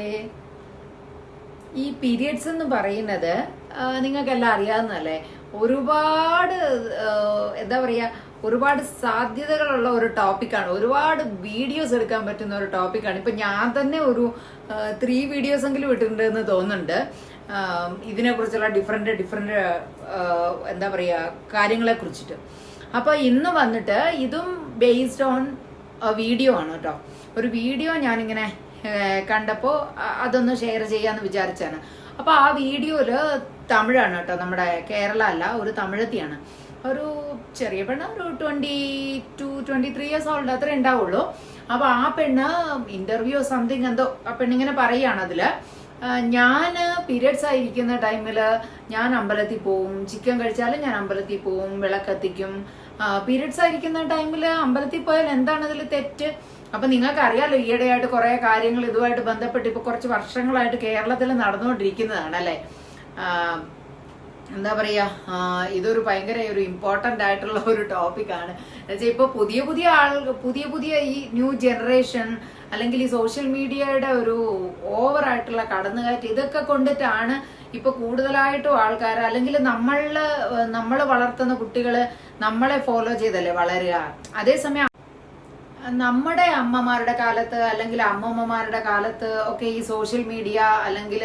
സുഖല്ലേ ഈ പീരിയഡ്സ് എന്ന് പറയുന്നത് നിങ്ങൾക്കെല്ലാം അറിയാവുന്നതല്ലേ? ഒരുപാട് എന്താ പറയുക ഒരുപാട് സാധ്യതകളുള്ള ഒരു ടോപ്പിക്കാണ് ഒരുപാട് വീഡിയോസ് എടുക്കാൻ പറ്റുന്ന ഒരു ടോപ്പിക്കാണ് ഇപ്പം ഞാൻ തന്നെ ഒരു ത്രീ വീഡിയോസ് എങ്കിലും ഇട്ടിട്ടുണ്ട് എന്ന് തോന്നുന്നുണ്ട് ഇതിനെക്കുറിച്ചുള്ള ഡിഫറെന്റ് ഡിഫറെന്റ് എന്താ പറയുക കാര്യങ്ങളെ കുറിച്ചിട്ട് അപ്പോൾ ഇന്ന് വന്നിട്ട് ഇതും ബേസ്ഡ് ഓൺ വീഡിയോ ആണ് കേട്ടോ. ഒരു വീഡിയോ ഞാനിങ്ങനെ ഏഹ്, കണ്ടപ്പോ അതൊന്ന് ഷെയർ ചെയ്യാന്ന് വിചാരിച്ചാണ് അപ്പോൾ ആ വീഡിയോയിൽ തമിഴാണ് കേട്ടോ നമ്മുടെ കേരള അല്ല ഒരു തമിഴത്തിയാണ്. ഒരു ചെറിയ പെണ്ണ് ഒരു twenty two twenty three years old അത്രേ ഉണ്ടാവുള്ളൂ. അപ്പൊ ആ പെണ്ണ് ഇന്റർവ്യൂ സംതിങ് എന്തോ ആ പെണ്ണിങ്ങനെ പറയുകയാണ് അതിൽ. ഞാൻ പീരിയഡ്സ് ആയിരിക്കുന്ന ടൈമിൽ ഞാൻ അമ്പലത്തിൽ പോവും ചിക്കൻ കഴിച്ചാലും ഞാൻ അമ്പലത്തിൽ പോവും വിളക്കത്തിക്കും. പീരിയഡ്സ് ആയിരിക്കുന്ന ടൈമിൽ അമ്പലത്തിൽ പോയാൽ എന്താണ് അതിൽ തെറ്റ്? അപ്പൊ നിങ്ങൾക്ക് അറിയാലോ ഈയിടെയായിട്ട് കുറെ കാര്യങ്ങൾ ഇതുമായിട്ട് ബന്ധപ്പെട്ട് ഇപ്പൊ കുറച്ച് വർഷങ്ങളായിട്ട് കേരളത്തിൽ നടന്നുകൊണ്ടിരിക്കുന്നതാണ് അല്ലെ എന്താ പറയാ ഇതൊരു ഭയങ്കര ഒരു ഇമ്പോർട്ടന്റ് ആയിട്ടുള്ള ഒരു ടോപ്പിക്കാണ് എന്നുവെച്ചാൽ ഇപ്പൊ പുതിയ പുതിയ ആൾ പുതിയ പുതിയ ഈ ന്യൂ ജനറേഷൻ അല്ലെങ്കിൽ ഈ സോഷ്യൽ മീഡിയയുടെ ഒരു ഓവർ ആയിട്ടുള്ള കടന്നുകയറ്റം ഇതൊക്കെ കൊണ്ടിട്ടാണ് ഇപ്പൊ കൂടുതലായിട്ടും ആൾക്കാർ അല്ലെങ്കിൽ നമ്മൾ നമ്മൾ വളർത്തുന്ന കുട്ടികൾ നമ്മളെ ഫോളോ ചെയ്തല്ലേ വളരുക. അതേസമയം നമ്മുടെ അമ്മമാരുടെ കാലത്ത് അല്ലെങ്കിൽ അമ്മമ്മമാരുടെ കാലത്ത് ഒക്കെ ഈ സോഷ്യൽ മീഡിയ അല്ലെങ്കിൽ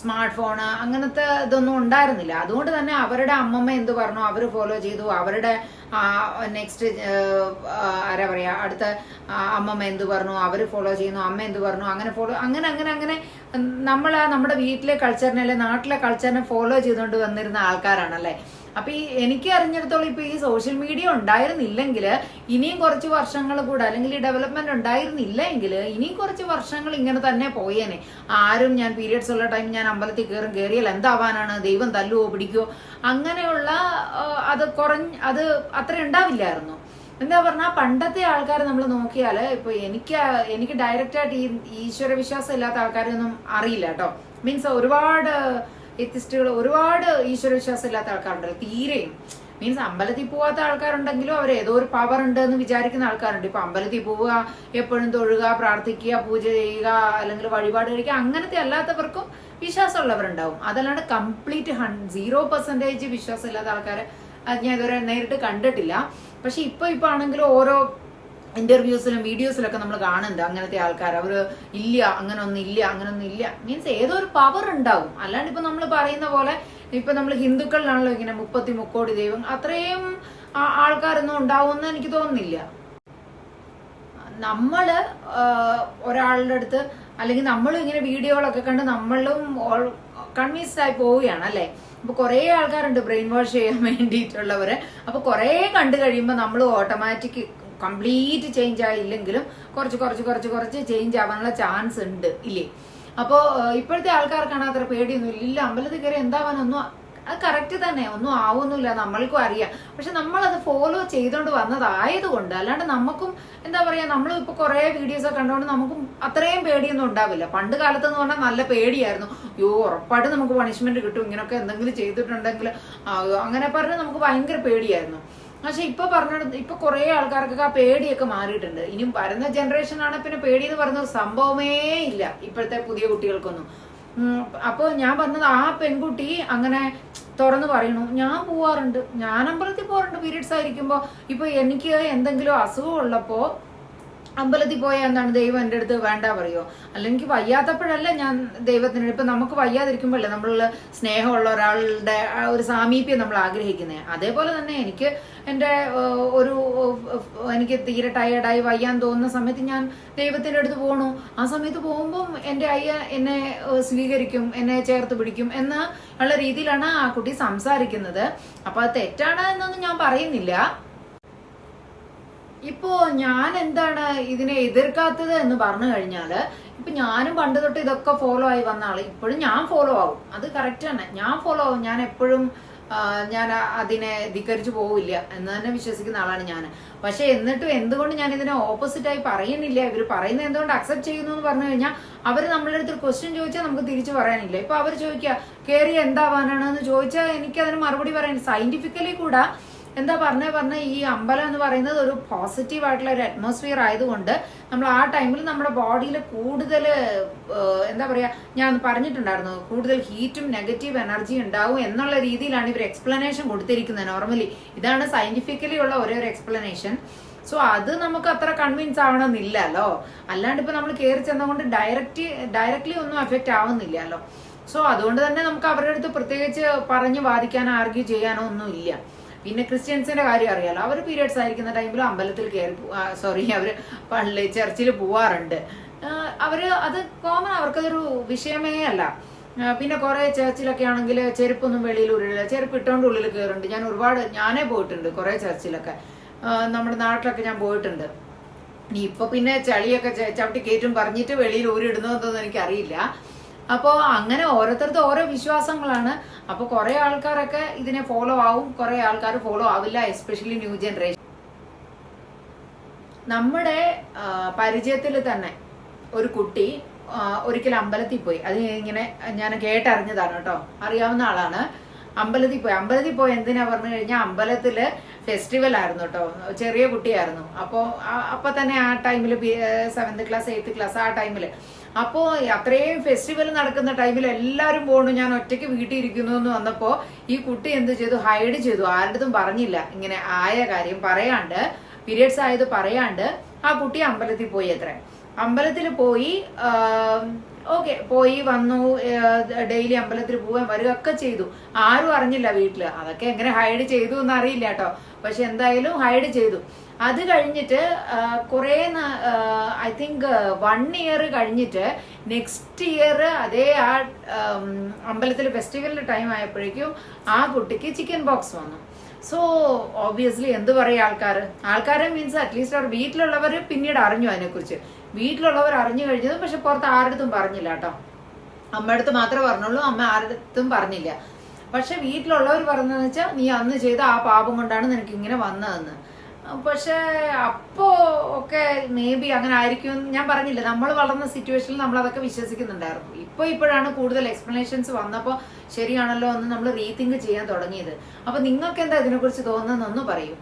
സ്മാർട്ട് ഫോണ് അങ്ങനത്തെ ഇതൊന്നും ഉണ്ടായിരുന്നില്ല. അതുകൊണ്ട് തന്നെ അവരുടെ അമ്മമ്മ എന്ത് പറഞ്ഞു? അവർ ഫോളോ ചെയ്തു. അവരുടെ നെക്സ്റ്റ് ആരാ പറയാ? അടുത്ത അമ്മമ്മ എന്ത് പറഞ്ഞു? അവർ ഫോളോ ചെയ്യുന്നു. അമ്മ എന്ത് പറഞ്ഞു? അങ്ങനെ ഫോളോ അങ്ങനെ അങ്ങനെ അങ്ങനെ നമ്മൾ നമ്മുടെ വീട്ടിലെ കൾച്ചറിനെ അല്ലെ നാട്ടിലെ കൾച്ചറിനെ ഫോളോ ചെയ്തുകൊണ്ട് വന്നിരുന്ന ആൾക്കാരാണല്ലേ? അപ്പൊ ഈ എനിക്ക് അറിഞ്ഞിടത്തോളം ഇപ്പൊ ഈ സോഷ്യൽ മീഡിയ ഉണ്ടായിരുന്നില്ലെങ്കിൽ ഇനിയും കുറച്ച് വർഷങ്ങൾ കൂടെ അല്ലെങ്കിൽ ഈ ഡെവലപ്മെന്റ് ഉണ്ടായിരുന്നില്ല എങ്കിൽ ഇനിയും കുറച്ച് വർഷങ്ങൾ ഇങ്ങനെ തന്നെ പോയേനെ. ആരും ഞാൻ പീരിയഡ്സ് ഉള്ള ടൈം ഞാൻ അമ്പലത്തിൽ കയറും കയറിയാൽ എന്താവാനാണ്? ദൈവം തല്ലുവോ പിടിക്കുവോ? അങ്ങനെയുള്ള അത് കുറഞ്ഞ അത് അത്ര ഉണ്ടാവില്ലായിരുന്നു. എന്താ പറഞ്ഞാൽ പണ്ടത്തെ ആൾക്കാർ നമ്മൾ നോക്കിയാൽ ഇപ്പൊ എനിക്ക് എനിക്ക് ഡയറക്റ്റ് ആയിട്ട് ഈ ഈശ്വര വിശ്വാസം ഇല്ലാത്ത ആൾക്കാരൊന്നും അറിയില്ല കേട്ടോ. മീൻസ് ഒരുപാട് എത്തിസ്റ്റുകൾ ഒരുപാട് ഈശ്വര വിശ്വാസം ഇല്ലാത്ത ആൾക്കാരുണ്ടല്ലോ. തീരെയും മീൻസ് അമ്പലത്തിൽ പോവാത്ത ആൾക്കാരുണ്ടെങ്കിലും അവർ ഏതോ ഒരു പവർ ഉണ്ട് എന്ന് വിചാരിക്കുന്ന ആൾക്കാരുണ്ട്. ഇപ്പൊ അമ്പലത്തിൽ പോവുക എപ്പോഴും തൊഴുക പ്രാർത്ഥിക്കുക പൂജ ചെയ്യുക അല്ലെങ്കിൽ വഴിപാട് കഴിക്കുക അങ്ങനത്തെ അല്ലാത്തവർക്കും വിശ്വാസമുള്ളവരുണ്ടാവും. അതല്ലാണ്ട് കംപ്ലീറ്റ് ഹൺ സീറോ പെർസെന്റേജ് വിശ്വാസം ഇല്ലാത്ത ആൾക്കാരെ ഞാൻ ഇതുവരെ നേരിട്ട് കണ്ടിട്ടില്ല. പക്ഷെ ഇപ്പൊ ഇപ്പൊ ആണെങ്കിലും ഓരോ ഇന്റർവ്യൂസിലും വീഡിയോസിലൊക്കെ നമ്മൾ കാണുന്നുണ്ട്. അങ്ങനത്തെ ആൾക്കാർ അവർ ഇല്ല അങ്ങനെ ഒന്നും ഇല്ല അങ്ങനെ ഒന്നും ഇല്ല. മീൻസ് ഏതോ ഒരു പവർ ഉണ്ടാവും. അല്ലാണ്ട് ഇപ്പൊ നമ്മൾ പറയുന്ന പോലെ ഇപ്പൊ നമ്മൾ ഹിന്ദുക്കളിലാണല്ലോ ഇങ്ങനെ മുപ്പത്തി മുക്കോടി ദൈവം. അത്രയും ആൾക്കാരൊന്നും ഉണ്ടാവുമെന്ന് എനിക്ക് തോന്നുന്നില്ല. നമ്മൾ ഒരാളുടെ അടുത്ത് അല്ലെങ്കിൽ നമ്മളും ഇങ്ങനെ വീഡിയോകളൊക്കെ കണ്ട് നമ്മളും കൺവിൻസ്ഡ് ആയി പോവുകയാണ് അല്ലെ? അപ്പൊ കുറെ ആൾക്കാരുണ്ട് ബ്രെയിൻ വാഷ് ചെയ്യാൻ വേണ്ടിയിട്ടുള്ളവര്. അപ്പൊ കുറെ കണ്ടു കഴിയുമ്പോൾ നമ്മൾ ഓട്ടോമാറ്റിക് കംപ്ലീറ്റ് ചേഞ്ച് ആയില്ലെങ്കിലും കുറച്ച് കുറച്ച് കുറച്ച് കുറച്ച് ചേഞ്ച് ആവാനുള്ള ചാൻസ് ഉണ്ട്. ഇല്ലേ? അപ്പോൾ ഇപ്പോഴത്തെ ആൾക്കാർക്കാണ് അത്ര പേടിയൊന്നും ഇല്ല. അമ്പലത്തിൽ കയറി എന്താവാനൊന്നും അത് കറക്റ്റ് തന്നെ. ഒന്നും ആവുന്നില്ല നമ്മൾക്കും അറിയാം. പക്ഷെ നമ്മളത് ഫോളോ ചെയ്തുകൊണ്ട് വന്നതായതുകൊണ്ട് അല്ലാണ്ട് നമുക്കും എന്താ പറയാ നമ്മൾ ഇപ്പൊ കുറേ വീഡിയോസ് ഒക്കെ കണ്ടുകൊണ്ട് നമുക്കും അത്രയും പേടിയൊന്നും ഉണ്ടാവില്ല. പണ്ട് കാലത്ത് എന്ന് പറഞ്ഞാൽ നല്ല പേടിയായിരുന്നു. അയ്യോ ഉറപ്പായിട്ട് നമുക്ക് പണിഷ്മെന്റ് കിട്ടും. ഇങ്ങനൊക്കെ എന്തെങ്കിലും ചെയ്തിട്ടുണ്ടെങ്കിൽ അങ്ങനെ പറഞ്ഞാൽ നമുക്ക് ഭയങ്കര പേടിയായിരുന്നു. പക്ഷെ ഇപ്പൊ പറഞ്ഞ ഇപ്പൊ കുറെ ആൾക്കാർക്കൊക്കെ ആ പേടിയൊക്കെ മാറിയിട്ടുണ്ട്. ഇനിയും വരുന്ന ജനറേഷൻ ആണ് പിന്നെ പേടി എന്ന് പറഞ്ഞ സംഭവമേ ഇല്ല. ഇപ്പോഴത്തെ പുതിയ കുട്ടികൾക്കൊന്നും. അപ്പോൾ അപ്പൊ ഞാൻ പറഞ്ഞത് ആ പെൺകുട്ടി അങ്ങനെ തുറന്നു പറയണു ഞാൻ പോവാറുണ്ട്. ഞാൻ അമ്പലത്തിൽ പോവാറുണ്ട്. പീരീഡ്സ് ആയിരിക്കുമ്പോ. ഇപ്പൊ എനിക്ക് എന്തെങ്കിലും അസുഖം ഉള്ളപ്പോ അമ്പലത്തിൽ പോയാൽ എന്താണ് ദൈവം എന്റെ അടുത്ത് വേണ്ട പറയുമോ അല്ലെങ്കിൽ വയ്യാത്തപ്പോഴല്ല ഞാൻ ദൈവത്തിന് ഇപ്പം നമുക്ക് വയ്യാതിരിക്കുമ്പോഴല്ലേ നമ്മൾ സ്നേഹമുള്ള ഒരാളുടെ ഒരു സാമീപ്യം നമ്മൾ ആഗ്രഹിക്കുന്നത് അതേപോലെ തന്നെ എനിക്ക് എന്റെ ഒരു എനിക്ക് തീരെ ടയേർഡായി വയ്യാൻ തോന്നുന്ന സമയത്ത് ഞാൻ ദൈവത്തിന്റെ അടുത്ത് പോകണു ആ സമയത്ത് പോകുമ്പം എന്റെ അയ്യ എന്നെ സ്വീകരിക്കും എന്നെ ചേർത്ത് പിടിക്കും എന്ന ഉള്ള രീതിയിലാണ് ആ കുട്ടി സംസാരിക്കുന്നത്. അപ്പോൾ അത് തെറ്റാണ് എന്നൊന്നും ഞാൻ പറയുന്നില്ല. ഇപ്പോ ഞാൻ എന്താണ് ഇതിനെ എതിർക്കാത്തത് എന്ന് പറഞ്ഞു കഴിഞ്ഞാൽ ഇപ്പൊ ഞാനും പണ്ട് തൊട്ട് ഇതൊക്കെ ഫോളോ ആയി വന്ന ആൾ. ഇപ്പോഴും ഞാൻ ഫോളോ ആവും. അത് കറക്റ്റ് തന്നെ. ഞാൻ ഫോളോ ആവും. ഞാൻ എപ്പോഴും ഞാൻ അതിനെ ധിക്കരിച്ചു പോവില്ല എന്ന് തന്നെ വിശ്വസിക്കുന്ന ആളാണ് ഞാൻ പക്ഷെ എന്നിട്ടും എന്തുകൊണ്ട് ഞാൻ ഇതിനെ ഓപ്പോസിറ്റ് ആയി പറയുന്നില്ല? ഇവർ പറയുന്നത് എന്തുകൊണ്ട് അക്സെപ്റ്റ് ചെയ്യുന്നു എന്ന് പറഞ്ഞു കഴിഞ്ഞാൽ അവർ നമ്മളുടെ അടുത്ത് ക്വസ്റ്റ്യൻ ചോദിച്ചാൽ നമുക്ക് തിരിച്ചു പറയാനില്ല. ഇപ്പൊ അവർ ചോദിക്കുക കയറി എന്താവാനാണ് എന്ന് ചോദിച്ചാൽ എനിക്ക് അതിന് മറുപടി പറയാൻ സയന്റിഫിക്കലി കൂടെ എന്താ പറഞ്ഞ പറഞ്ഞ ഈ അമ്പലം എന്ന് പറയുന്നത് ഒരു പോസിറ്റീവ് ആയിട്ടുള്ള ഒരു അറ്റ്മോസ്ഫിയർ ആയതുകൊണ്ട് നമ്മൾ ആ ടൈമിൽ നമ്മുടെ ബോഡിയിൽ കൂടുതൽ എന്താ പറയാ ഞാൻ പറഞ്ഞിട്ടുണ്ടായിരുന്നു കൂടുതൽ ഹീറ്റും നെഗറ്റീവ് എനർജി ഉണ്ടാവും എന്നുള്ള രീതിയിലാണ് ഇവർ എക്സ്പ്ലനേഷൻ കൊടുത്തിരിക്കുന്നത് നോർമലി ഇതാണ് സയന്റിഫിക്കലി ഉള്ള ഒരേ ഒരു എക്സ്പ്ലനേഷൻ സോ അത് നമുക്ക് അത്ര കൺവിൻസ് ആവണമെന്നില്ലല്ലോ. അല്ലാണ്ട് ഇപ്പൊ നമ്മൾ കയറി ചെന്നതുകൊണ്ട് ഡയറക്റ്റ് ഡയറക്ട്ലി ഒന്നും എഫക്റ്റ് ആവുന്നില്ലല്ലോ. സോ അതുകൊണ്ട് തന്നെ നമുക്ക് അവരുടെ അടുത്ത് പ്രത്യേകിച്ച് പറഞ്ഞ് വാദിക്കാനോ ആർഗ്യൂ ചെയ്യാനോ ഒന്നും ഇല്ല. പിന്നെ ക്രിസ്ത്യൻസിന്റെ കാര്യം അറിയാലോ. അവർ പീരിയഡ്സ് ആയിരിക്കുന്ന ടൈമിൽ അമ്പലത്തിൽ കയറി സോറി അവർ പള്ളി ചർച്ചിൽ പോവാറുണ്ട്. അവർ അത് കോമൺ അവർക്കതൊരു വിഷയമേ അല്ല. പിന്നെ കുറെ ചർച്ചിലൊക്കെ ആണെങ്കിൽ ചെരുപ്പൊന്നും വെളിയിൽ ഉരുളില്ല ചെരുപ്പ് ഇട്ടോണ്ട് ഉള്ളിൽ കയറുന്നുണ്ട് ഞാൻ ഒരുപാട് ഞാനേ പോയിട്ടുണ്ട് കുറെ ചർച്ചിലൊക്കെ നമ്മുടെ നാട്ടിലൊക്കെ ഞാൻ പോയിട്ടുണ്ട്. ഇപ്പൊ പിന്നെ ചളിയൊക്കെ ചവിട്ടി കയറ്റും പറഞ്ഞിട്ട് വെളിയിൽ ഊരിടുന്നതെന്നൊന്നും എനിക്കറിയില്ല. അപ്പോൾ അങ്ങനെ ഓരോരുത്തരുടെ ഓരോ വിശ്വാസങ്ങളാണ്. അപ്പോൾ കുറേ ആൾക്കാരൊക്കെ ഇതിനെ ഫോളോ ആവും. കുറേ ആൾക്കാർ ഫോളോ ആവില്ല എസ്പെഷ്യലി ന്യൂ ജനറേഷൻ നമ്മുടെ പരിചയത്തിൽ തന്നെ ഒരു കുട്ടി ഒരിക്കൽ അമ്പലത്തിൽ പോയി. അത് ഇങ്ങനെ ഞാൻ കേട്ടറിഞ്ഞതാണ് കേട്ടോ. അറിയാവുന്ന ആളാണ്. അമ്പലത്തിൽ പോയി. അമ്പലത്തിൽ പോയി എന്തിനാ പറഞ്ഞു കഴിഞ്ഞാൽ അമ്പലത്തിൽ ഫെസ്റ്റിവൽ ആയിരുന്നു കേട്ടോ. ചെറിയ കുട്ടിയായിരുന്നു. അപ്പോൾ അപ്പൊ തന്നെ ആ ടൈമിൽ സെവൻത് ക്ലാസ് എയ്ത്ത് ക്ലാസ് ആ ടൈമിൽ അപ്പോൾ അത്രയും ഫെസ്റ്റിവൽ നടക്കുന്ന ടൈമിൽ എല്ലാവരും പോകണു ഞാൻ ഒറ്റയ്ക്ക് വീട്ടിൽ ഇരിക്കുന്നു എന്ന് വന്നപ്പോൾ ഈ കുട്ടി എന്ത് ചെയ്തു? ഹൈഡ് ചെയ്തു. ആരുടെതും പറഞ്ഞില്ല. ഇങ്ങനെ ആയ കാര്യം പറയാണ്ട് പീരിയഡ്സ് ആയത് പറയാണ്ട് ആ കുട്ടി അമ്പലത്തിൽ പോയി അത്ര. അമ്പലത്തിൽ പോയി ഓക്കെ പോയി വന്നു ഡെയിലി അമ്പലത്തിൽ പോവാൻ വരികയൊക്കെ ചെയ്തു. ആരും അറിഞ്ഞില്ല വീട്ടിൽ അതൊക്കെ എങ്ങനെ ഹൈഡ് ചെയ്തു എന്ന് അറിയില്ല കേട്ടോ. പക്ഷെ എന്തായാലും ഹൈഡ് ചെയ്തു. അത് കഴിഞ്ഞിട്ട് കുറെ ഐ തിങ്ക് വൺ ഇയർ കഴിഞ്ഞിട്ട് നെക്സ്റ്റ് ഇയർ അതേ ആ അമ്പലത്തിൽ ഫെസ്റ്റിവലിന്റെ ടൈം ആയപ്പോഴേക്കും ആ കുട്ടിക്ക് ചിക്കൻ ബോക്സ് വന്നു. സോ ഓബിയസ്ലി എന്ത് പറയും ആൾക്കാർ ആൾക്കാരെ മീൻസ് അറ്റ്ലീസ്റ്റ് അവർ വീട്ടിലുള്ളവർ പിന്നീട് അറിഞ്ഞു അതിനെക്കുറിച്ച്. വീട്ടിലുള്ളവർ അറിഞ്ഞു കഴിഞ്ഞതും പക്ഷെ പുറത്ത് ആരുടെ പറഞ്ഞില്ല കേട്ടോ. അമ്മയടുത്ത് മാത്രമേ പറഞ്ഞുള്ളൂ അമ്മ ആരുടെ പറഞ്ഞില്ല. പക്ഷെ വീട്ടിലുള്ളവർ പറഞ്ഞതെന്ന് വെച്ചാൽ നീ അന്ന് ചെയ്ത ആ പാപം കൊണ്ടാണ് നിനക്ക് ഇങ്ങനെ വന്നതെന്ന്. പക്ഷെ അപ്പോ ഒക്കെ മേ ബി അങ്ങനെ ആയിരിക്കും ഞാൻ പറഞ്ഞില്ല നമ്മൾ വളർന്ന സിറ്റുവേഷനിൽ നമ്മൾ അതൊക്കെ വിശ്വസിക്കുന്നുണ്ടായിരുന്നു. ഇപ്പൊ ഇപ്പോഴാണ് കൂടുതൽ എക്സ്പ്ലനേഷൻസ് വന്നപ്പോൾ ശരിയാണല്ലോ എന്ന് നമ്മൾ റീതിങ്ക് ചെയ്യാൻ തുടങ്ങിയത്. അപ്പൊ നിങ്ങൾക്ക് എന്താ ഇതിനെക്കുറിച്ച് തോന്നുന്നതെന്ന് പറയൂ.